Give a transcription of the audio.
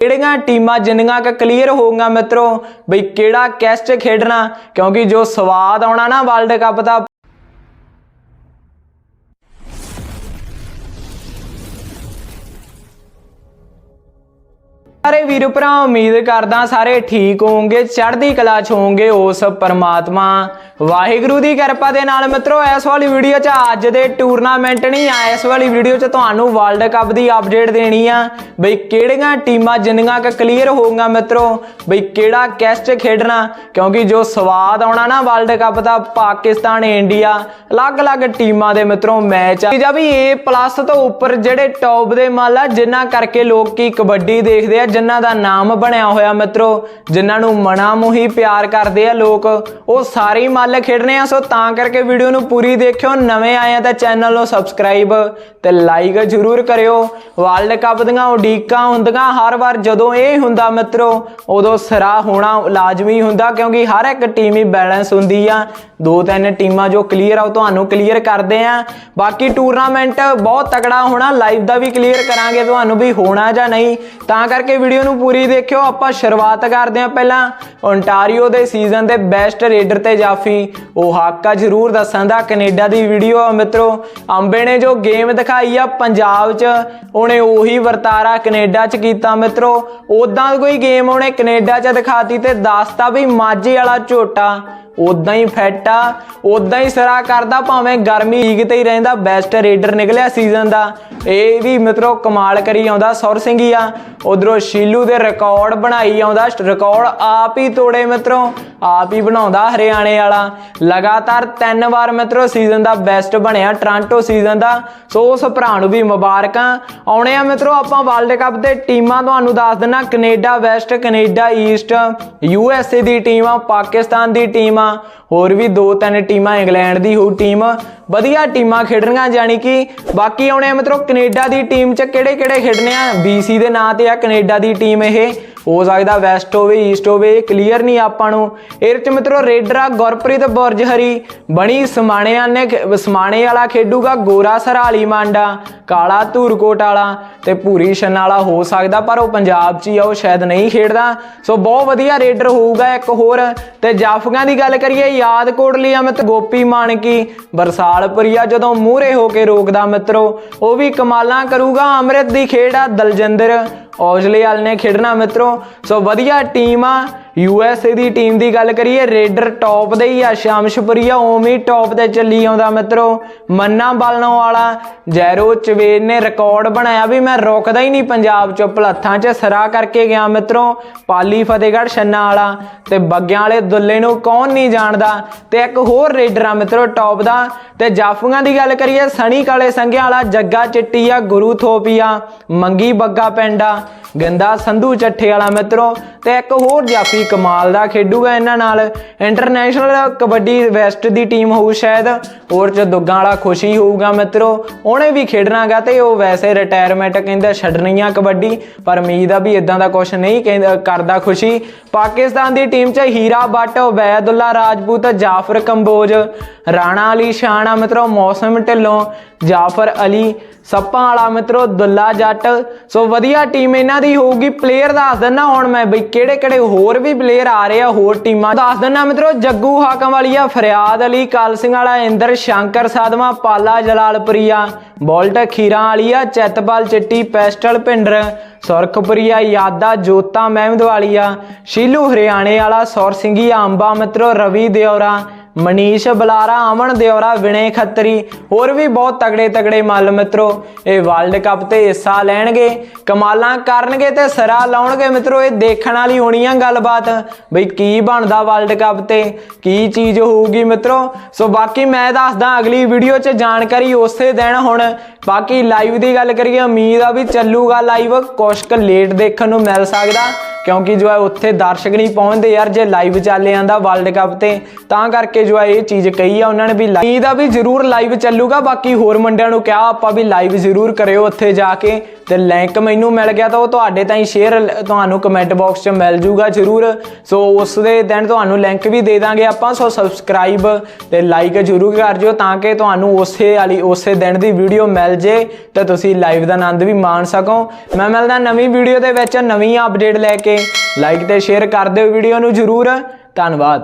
ਕਿਹੜੀਆਂ ਟੀਮਾਂ ਜਿੰਨੀਆਂ ਕ ਕਲੀਅਰ ਹੋਊਗਾ ਮਿੱਤਰੋ, ਬਈ ਕਿਹੜਾ ਕੈਸਟ ਖੇਡਣਾ? ਕਿਉਂਕਿ ਜੋ ਸਵਾਦ ਆਉਣਾ ਨਾ ਵਰਲਡ ਕੱਪ ਦਾ ਸਾਰੇ ਵੀਰ ਭਰਾ, ਉਮੀਦ ਕਰਦਾ ਸਾਰੇ ਠੀਕ ਹੋਵੋਗੇ, ਚੜ੍ਹਦੀ ਕਲਾ ਚ ਹੋਵੋਗੇ ਉਸ ਪਰਮਾਤਮਾ। ਵਾਹਿਗੁਰੂ ਦੀ ਕਿਰਪਾ ਦੇ ਨਾਲ ਮਿੱਤਰੋ, ਇਸ ਵਾਲੀ ਵੀਡੀਓ 'ਚ ਅੱਜ ਦੇ ਟੂਰਨਾਮੈਂਟ ਨਹੀਂ ਆ ਇਸ ਵਾਲੀ ਵੀਡੀਓ 'ਚ ਤੁਹਾਨੂੰ ਵਰਲਡ ਕੱਪ ਦੀ ਅਪਡੇਟ ਦੇਣੀ ਆ। ਬਈ ਕਿਹੜੀਆਂ ਟੀਮਾਂ ਜਿੰਨੀਆਂ ਕ ਕਲੀਅਰ ਹੋਊਗਾ ਮਿੱਤਰੋ, ਬਈ ਕਿਹੜਾ ਕੈਸਟ ਖੇਡਣਾ, ਕਿਉਂਕਿ ਜੋ ਸਵਾਦ ਆਉਣਾ ਨਾ ਵਰਲਡ ਕੱਪ ਦਾ ਪਾਕਿਸਤਾਨ, ਇੰਡੀਆ, ਅਲੱਗ-ਅਲੱਗ ਟੀਮਾਂ ਦੇ ਮਿੱਤਰੋ ਮੈਚ ਆ। ਜਾਂ ਵੀ A+ ਤੋਂ ਉੱਪਰ ਜਿਹੜੇ ਟੌਪ ਦੇ ਮੰਨ ਲਾ ਜਿਨ੍ਹਾਂ ਕਰਕੇ ਲੋਕ ਕੀ ਕਬੱਡੀ ਦੇਖਦੇ ਆ ਜਿਨ੍ਹਾਂ ਦਾ ਨਾਮ ਬਣਿਆ ਹੋਇਆ ਮਿੱਤਰੋ, ਜਿਨ੍ਹਾਂ ਨੂੰ ਮਨਾ ਮੁਹੀ ਪਿਆਰ ਕਰਦੇ ਆ ਲੋਕ, ਉਹ ਸਾਰੇ ਹੀ ਮੱਲ ਖੇਡਣੇ ਆ। ਸੋ ਤਾਂ ਕਰਕੇ ਵੀਡੀਓ ਨੂੰ ਪੂਰੀ ਦੇਖਿਓ, ਨਵੇਂ ਆਏ ਆ ਤਾਂ ਚੈਨਲ ਨੂੰ ਸਬਸਕ੍ਰਾਈਬ ਤੇ ਲਾਈਕ ਜ਼ਰੂਰ ਕਰਿਓ। ਵਰਲਡ ਕੱਪ ਦੀਆਂ ਉਡੀਕਾਂ ਹੁੰਦੀਆਂ ਹਰ ਵਾਰ ਜਦੋਂ ਇਹ ਹੁੰਦਾ ਮਿੱਤਰੋ, ਉਦੋਂ ਸਿਰਾ ਹੋਣਾ ਲਾਜ਼ਮੀ ਹੁੰਦਾ ਕਿਉਂਕਿ ਹਰ ਇੱਕ ਟੀਮ ਹੀ ਬੈਲੈਂਸ ਹੁੰਦੀ ਆ। ਦੋ ਤਿੰਨ ਟੀਮਾਂ ਜੋ ਕਲੀਅਰ ਆ, ਉਹ ਤੁਹਾਨੂੰ ਕਲੀਅਰ ਕਰਦੇ ਆ। ਬਾਕੀ ਟੂਰਨਾਮੈਂਟ ਬਹੁਤ ਤਕੜਾ ਹੋਣਾ ਲਾਈਵ ਦਾ ਵੀ ਕਲੀਅਰ ਕਰਾਂਗੇ, ਤੁਹਾਨੂੰ ਵੀ ਹੋਣਾ ਜਾਂ ਨਹੀਂ। ਤਾਂ ਕਰਕੇ ਵੀਡੀਓ ਨੂੰ ਪੂਰੀ ਦੇਖਿਓ। ਆਪਾਂ ਸ਼ੁਰੂਆਤ ਕਰਦੇ ਹਾਂ ਪਹਿਲਾਂ। ਓਨਟਾਰੀਓ ਦੇ ਸੀਜ਼ਨ ਦੇ ਬੈਸਟ ਰੇਡਰ ਤੇ ਜਾਫੀ। ਉਹ ਹਾਕਾ ਜ਼ਰੂਰ ਦੱਸਾਂ ਕੈਨੇਡਾ ਦੀ ਵੀਡੀਓ ਆ ਮਿੱਤਰੋ। ਅੰਬੇ ਨੇ ਜੋ ਗੇਮ ਦਿਖਾਈ ਆ ਪੰਜਾਬ 'ਚ, ਉਹਨੇ ਉਹੀ ਵਰਤਾਰਾ ਕੈਨੇਡਾ 'ਚ ਕੀਤਾ ਮਿੱਤਰੋ। ਉਦਾਂ ਕੋਈ ਗੇਮ ਉਹਨੇ ਕੈਨੇਡਾ 'ਚ ਦਿਖਾਤੀ ਤੇ ਦੱਸਤਾ ਵੀ ਮਾਝੇ ਵਾਲਾ ਝੋਟਾ। ਉਦਾਂ ਹੀ ਫਿੱਟ ਆ ਉਦਾਂ ਹੀ ਸਿਰਾ ਕਰਦਾ, ਭਾਵੇਂ ਗਰਮੀ ਲੀਗ ਤੇ ਹੀ ਰਹਿੰਦਾ ਬੈਸਟ ਰੇਡਰ ਨਿਕਲਿਆ ਸੀਜ਼ਨ ਦਾ। ਇਹ ਵੀ ਮਿੱਤਰੋ ਕਮਾਲ ਕਰੀ ਆਉਂਦਾ, ਸੁਰ ਸਿੰਘ ਹੀ ਆ। ਉਧਰੋਂ ਸ਼ੀਲੂ ਦੇ ਰਿਕਾਰਡ ਬਣਾਈ ਆਉਂਦਾ ਰਿਕਾਰਡ ਆਪ ਹੀ ਤੋੜੇ ਮਿੱਤਰੋ, ਆਪ ਹੀ ਬਣਾਉਂਦਾ ਹਰਿਆਣੇ ਵਾਲਾ। ਲਗਾਤਾਰ ਤਿੰਨ ਵਾਰ ਮਿੱਤਰੋ ਸੀਜ਼ਨ ਦਾ ਬੈਸਟ ਬਣਿਆ ਟ੍ਰਾਂਟੋ ਸੀਜ਼ਨ ਦਾ। ਸੋ ਉਸ ਭਰਾ ਨੂੰ ਵੀ ਮੁਬਾਰਕਾਂ। ਆਉਣੇ ਆ ਮਿੱਤਰੋ ਆਪਾਂ ਵਰਲਡ ਕੱਪ ਦੇ ਟੀਮਾਂ ਤੁਹਾਨੂੰ ਦੱਸ ਦਿੰਨਾ, Canada west, Canada east U S A the team ਆ ਪਾਕਿਸਤਾਨ ਦੀ ਟੀਮ ਆ ਹੋਰ ਵੀ ਦੋ ਤਿੰਨ ਟੀਮਾਂ ਇੰਗਲੈਂਡ ਦੀ ਹੋਊ ਟੀਮ। ਵਧੀਆ ਟੀਮਾਂ ਖੇਡਣੀਆਂ ਜਾਣੀ ਕਿ ਬਾਕੀ ਆਉਣੇ ਆ ਮਿੱਤਰੋ ਕੈਨੇਡਾ ਦੀ ਟੀਮ 'ਚ ਕਿਹੜੇ ਕਿਹੜੇ ਖੇਡਣੇ ਆ? BC ਦੇ ਨਾਂ ਤੇ ਆ ਕੈਨੇਡਾ ਦੀ ਟੀਮ ਇਹ। ਹੋ ਸਕਦਾ ਵੈਸਟ ਹੋਵੇ ਈਸਟ ਹੋਵੇ ਕਲੀਅਰ ਨਹੀਂ ਆਪਾਂ ਨੂੰ। ਇਹ 'ਚ ਮਿੱਤਰੋ, ਰੇਡਰਾ ਗੁਰਪ੍ਰੀਤ ਬੁਰਜ ਹਰੀ ਬਣੀ ਸਮਾਣਿਆਂ ਨੇ ਸਮਾਣੇ ਵਾਲਾ ਖੇਡੂਗਾ ਗੋਰਾ ਸਰਾਲੀ ਮਾਂਡਾ, ਕਾਲਾ ਧੂਰਕੋਟ ਵਾਲਾ ਤੇ ਭੂਰੀ ਸ਼ਨ ਵਾਲਾ ਹੋ ਸਕਦਾ, ਪਰ ਉਹ ਪੰਜਾਬ 'ਚ ਹੀ ਆ, ਉਹ ਸ਼ਾਇਦ ਨਹੀਂ ਖੇਡਦਾ। ਸੋ ਬਹੁਤ ਵਧੀਆ ਰੇਡਰ ਹੋਊਗਾ ਇੱਕ ਹੋਰ। ਤੇ ਜਾਫਗਾਂ ਦੀ ਗੱਲ ਕਰੀਏ, ਯਾਦ ਕੋਟਲੀ ਆ ਗੋਪੀ ਮਾਨਕੀ। ਬਰਸਾਲਪੁਰੀਆ ਜਦੋਂ ਮੂਹਰੇ ਹੋ ਕੇ ਰੋਕਦਾ ਮਿੱਤਰੋ, ਉਹ ਵੀ ਕਮਾਲਾਂ ਕਰੂਗਾ, ਅੰਮ੍ਰਿਤ ਦੀ ਖੇਡ ਆ ਦਲਜਿੰਦਰ। ਔਜਲੇ ਵਾਲ ਨੇ ਖੇਡਣਾ ਮਿੱਤਰੋ। ਸੋ ਵਧੀਆ ਟੀਮ ਆ। ਯੂ ਐਸ ਏ ਦੀ ਟੀਮ ਦੀ ਗੱਲ ਕਰੀਏ, ਰੇਡਰ ਟੌਪ ਦੇ ਹੀ ਆ, ਸ਼ਾਮਸ਼ਪੁਰੀਆ ਓਮੀ ਟੌਪ ਤੇ ਚੱਲੀ ਆਉਂਦਾ ਮਿੱਤਰੋ। ਮੰਨਾ ਬਾਲਣੋਂ ਵਾਲਾ ਜੈਰੋ ਚਵੇਰ ਨੇ ਰਿਕਾਰਡ ਬਣਾਇਆ ਵੀ ਮੈਂ ਰੁਕਦਾ ਹੀ ਨਹੀਂ ਪੰਜਾਬ ਚ ਭਲੱਥਾਂ 'ਚ, ਸਰਾ ਕਰਕੇ ਗਿਆ ਮਿੱਤਰੋ, ਪਾਲੀ ਫਤਿਹਗੜ੍ਹ ਛੰਨਾ ਵਾਲਾ ਤੇ ਬੱਗਿਆਂ ਵਾਲੇ ਦੁੱਲੇ ਨੂੰ ਕੌਣ ਨਹੀਂ ਜਾਣਦਾ? ਤੇ ਇੱਕ ਹੋਰ ਰੇਡਰ ਆ ਮਿੱਤਰੋ ਟੌਪ ਦਾ, ਤੇ ਜਾਫੂਆਂ ਦੀ ਗੱਲ ਕਰੀਏ, ਸਣੀ ਕਾਲੇ ਸੰਘਿਆਂ ਵਾਲਾ, ਜੱਗਾ ਚਿੱਟੀਆ ਗੁਰੂ ਥੋਪੀਆ ਮੰਗੀ ਬੱਗਾ ਪਿੰਡਾ ਗੰਦਾ ਸੰਧੂ ਚੱਠੇ ਵਾਲਾ ਮਿੱਤਰੋ, ਤੇ ਇੱਕ ਹੋਰ ਜਾਫੀ ਕਮਾਲ ਦਾ ਖੇਡੂਗਾ ਇਹਨਾਂ ਨਾਲ। ਇੰਟਰਨੈਸ਼ਨਲ ਕਬੱਡੀ ਵੈਸਟ ਦੀ ਟੀਮ ਹੋਊ ਸ਼ਾਇਦ। ਹੋਰ ਚ ਦੁੱਗਾਂ ਵਾਲਾ ਖੁਸ਼ੀ ਹੋਊਗਾ ਮਿੱਤਰੋ। ਉਹਨੇ ਵੀ ਖੇਡਣਾਗਾ ਤੇ ਉਹ ਵੈਸੇ ਰਿਟਾਇਰਮੈਂਟ ਕਹਿੰਦਾ ਛੱਡਣੀ ਆ ਕਬੱਡੀ, ਪਰ ਉਮੀਦ ਆ ਵੀ ਇਦਾਂ ਦਾ ਕੁਝ ਨਹੀਂ ਕਹਿੰਦਾ ਕਰਦਾ ਖੁਸ਼ੀ। ਪਾਕਿਸਤਾਨ ਦੀ ਟੀਮ 'ਚ ਹੀਰਾ ਬੱਟ, ਉਬੈਦੁੱਲਾ ਰਾਜਪੂਤ, ਜਾਫਰ ਕੰਬੋਜ, ਰਾਣਾ ਅਲੀ ਸ਼ਾਨ ਆ ਮਿੱਤਰੋ, ਮੌਸਮ ਢਿੱਲੋਂ। ਜਾਫਰ ਅਲੀ, ਸੱਪਾਂ ਵਾਲਾ ਮਿੱਤਰੋ, ਦੁੱਲਾ ਜੱਟ। ਸੋ ਵਧੀਆ ਟੀਮ ਇਹਨਾਂ ਦੀ ਹੋਊਗੀ। ਪਲੇਅਰ ਦੱਸ ਦਿੰਦਾ ਹੁਣ ਮੈਂ ਬਈ ਕਿਹੜੇ ਕਿਹੜੇ ਹੋਰ ਵੀ ਪਲੇਅਰ ਆ ਰਹੇ ਆ ਹੋਰ ਟੀਮਾਂ ਦੱਸ ਦਿੰਨਾ ਮਿੱਤਰੋ, ਜੱਗੂ ਹਾਕਮ ਵਾਲੀਆ ਫਰਿਆਦ ਅਲੀ, ਕਾਲ ਸਿੰਘ ਵਾਲਾ, ਇੰਦਰ, ਸ਼ੰਕਰ ਸਾਧਵਾ, ਪਾਲਾ, ਜਲਾਲਪੁਰੀਆ ਬੋਲਟ ਖੀਰਾਂ ਵਾਲੀਆ, ਚੈਤਪਾਲ ਚਿੱਟੀ, ਪੈਸਟਲ ਭਿੰਡਰ ਸੁਰਖਪੁਰੀਆ, ਯਾਦਾ, ਜੋਤਾ ਮਹਿਮਦ ਵਾਲੀਆ ਸ਼ੀਲੂ ਹਰਿਆਣੇ ਵਾਲਾ, ਸੌਰ ਸਿੰਘੀਆ ਅੰਬਾ ਮਿੱਤਰੋ, ਰਵੀ ਦਿਉਰਾ ਮਨੀਸ਼ ਬਲਾਰਾ, ਅਮਨ ਦਿਓਰਾ, ਵਿਨੇ ਖੱਤਰੀ, ਹੋਰ ਵੀ ਬਹੁਤ ਤਗੜੇ ਤਗੜੇ ਮੱਲ ਮਿੱਤਰੋ। ਇਹ ਵਰਲਡ ਕੱਪ ਤੇ ਹਿੱਸਾ ਲੈਣਗੇ, ਕਮਾਲਾਂ ਕਰਨਗੇ ਤੇ ਸਰਾ ਲਾਉਣਗੇ ਮਿੱਤਰੋ। ਇਹ ਦੇਖਣ ਵਾਲੀ ਹੋਣੀ ਆ ਗੱਲਬਾਤ, ਬਈ ਕੀ ਬਣਦਾ ਵਰਲਡ ਕੱਪ ਤੇ, ਕੀ ਚੀਜ਼ ਹੋਊਗੀ ਮਿੱਤਰੋ। ਸੋ ਬਾਕੀ ਮੈਂ ਦੱਸਦਾ, ਅਗਲੀ ਵੀਡੀਓ 'ਚ ਜਾਣਕਾਰੀ ਉਸੇ ਦਿਨ ਹੁਣ। ਬਾਕੀ ਲਾਈਵ ਦੀ ਗੱਲ ਕਰੀਏ, ਉਮੀਦ ਆ ਵੀ ਚੱਲੂਗਾ ਲਾਈਵ ਕੁਛ ਕੁ ਲੇਟ ਦੇਖਣ ਨੂੰ ਮਿਲ ਸਕਦਾ। ਕਿਉਂਕਿ ਜੋ ਹੈ ਉੱਥੇ ਦਰਸ਼ਕ ਨਹੀਂ ਪਹੁੰਚਦੇ ਯਾਰ, ਜੇ ਲਾਈਵ ਚੱਲ ਜਾਂਦਾ ਵਰਲਡ ਕੱਪ ਤੇ, ਤਾਂ ਕਰਕੇ ਜੋ ਹੈ ਇਹ ਚੀਜ਼ ਕਹੀ ਆ ਉਹਨਾਂ ਨੇ ਵੀ ਲਾਈਵ ਦਾ ਵੀ ਜ਼ਰੂਰ ਲਾਈਵ ਚੱਲੂਗਾ, ਬਾਕੀ ਹੋਰ ਮੁੰਡਿਆਂ ਨੂੰ ਕਿਹਾ ਆਪਾਂ ਵੀ ਲਾਈਵ ਜ਼ਰੂਰ ਕਰਿਓ ਉੱਥੇ ਜਾ ਕੇ। ਤੇ ਲਿੰਕ ਮੈਨੂੰ ਮਿਲ ਗਿਆ ਤਾਂ ਉਹ ਤੁਹਾਡੇ ਤਾਈਂ ਸ਼ੇਅਰ ਤੁਹਾਨੂੰ ਕਮੈਂਟ ਬਾਕਸ 'ਚ ਮਿਲ ਜੂਗਾ ਜਰੂਰ। ਸੋ ਉਸ ਦੇ ਦਿਨ ਤੁਹਾਨੂੰ ਲਿੰਕ ਵੀ ਦੇ ਦਾਂਗੇ ਆਪਾਂ। ਸੋ ਸਬਸਕ੍ਰਾਈਬ ਤੇ ਲਾਈਕ ਜਰੂਰ ਕਰ ਜਿਓ ਤਾਂ ਕਿ ਤੁਹਾਨੂੰ ਉਸੇ ਵਾਲੀ, ਉਸੇ ਦਿਨ ਦੀ ਵੀਡੀਓ ਮਿਲ ਜੇ ਤੇ ਤੁਸੀਂ ਲਾਈਵ ਦਾ ਆਨੰਦ ਵੀ ਮਾਣ ਸਕੋ। ਮੈਂ ਮਿਲਦਾ ਨਵੀਂ ਵੀਡੀਓ ਦੇ ਵਿੱਚ ਨਵੀਂ ਅਪਡੇਟ ਲੈ ਕੇ। ਲਾਈਕ ਤੇ ਸ਼ੇਅਰ ਕਰ ਦਿਓ ਵੀਡੀਓ ਨੂੰ ਜਰੂਰ। ਧੰਨਵਾਦ।